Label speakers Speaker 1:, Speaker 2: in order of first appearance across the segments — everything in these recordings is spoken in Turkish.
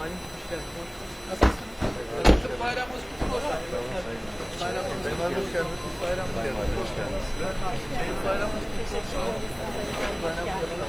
Speaker 1: Malum kuşlar. Nasılsınız? Tıp bayramımız kutlu olsun. Bayramımız kutlu olsun. Bayramımız kutlu olsun. Benim bayramımız kutlu olsun. Bayramımız kutlu olsun.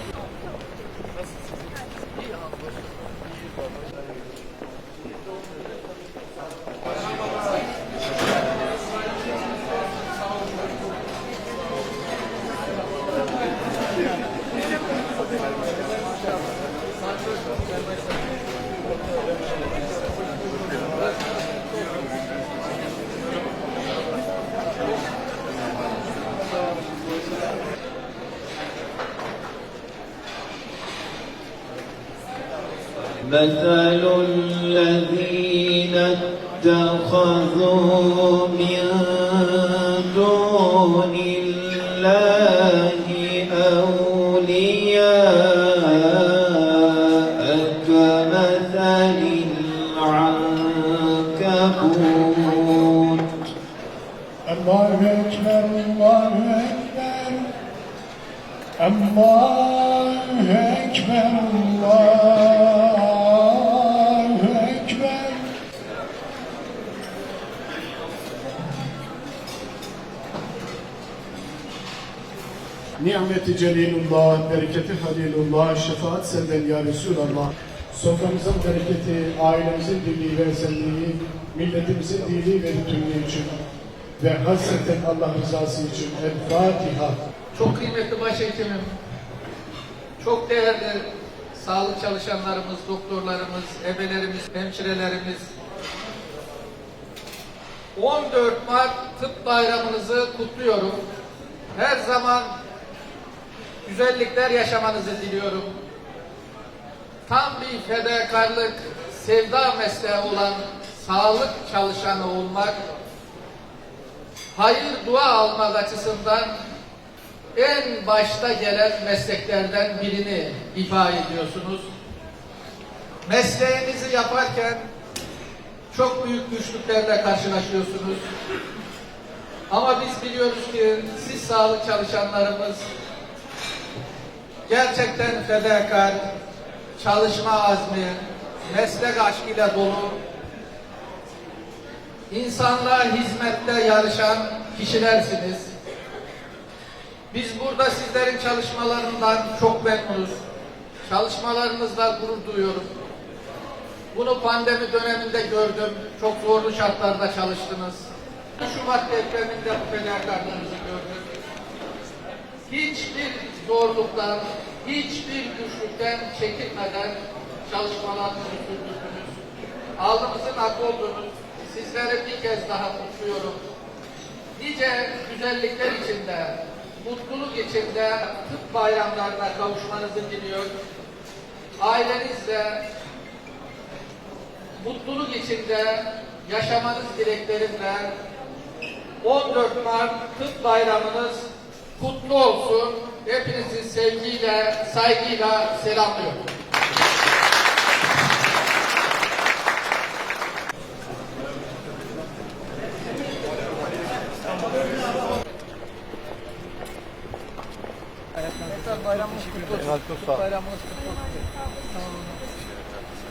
Speaker 2: مثل الذين اتخذوا من دون الله أولياء كمثل العنكبوت
Speaker 3: الله أكبر الله أكبر. الله أكبر الله Nimeti Celilullah, bereketi Halilullah, şefaat senden ya Resulallah. Soframızın bereketi, ailemizin birliği ve esenliği, milletimizin dini ve bütünlüğü için ve hasreten Allah rızası için El Fatiha.
Speaker 1: Çok kıymetli başhekimim, çok değerli sağlık çalışanlarımız, doktorlarımız, ebelerimiz, hemşirelerimiz, 14 Mart Tıp Bayramınızı kutluyorum. Her zaman güzellikler yaşamanızı diliyorum. Tam bir fedakarlık, sevda mesleği olan sağlık çalışanı olmak, hayır dua almak açısından en başta gelen mesleklerden birini ifa ediyorsunuz. Mesleğinizi yaparken çok büyük güçlüklerle karşılaşıyorsunuz. Ama biz biliyoruz ki siz sağlık çalışanlarımız gerçekten fedakar, çalışma azmi, meslek aşkıyla dolu, insanlığa hizmette yarışan kişilersiniz. Biz burada sizlerin çalışmalarından çok memnunuz. Çalışmalarınızla gurur duyuyorum. Bunu pandemi döneminde gördüm. Çok zorlu şartlarda çalıştınız. Şubat depreminde bu fedakarlığınızı gördüm. Hiçbir zorluktan, hiçbir güçlükten çekinmeden çalışmalarınızı sürdürdünüz. Alnımızın ak oldunuz. Sizleri bir kez daha kutluyorum. Nice güzellikler içinde, mutluluk içinde tıp bayramlarına kavuşmanızı diliyor. Ailenizle mutluluk içinde yaşamanız dileklerimle 14 Mart Tıp Bayramınız kutlu olsun. Hepinizi sevgiyle, saygıyla selamlıyorum. Tekrar bayramınız kutlu olsun. Bayramınız kutlu olsun.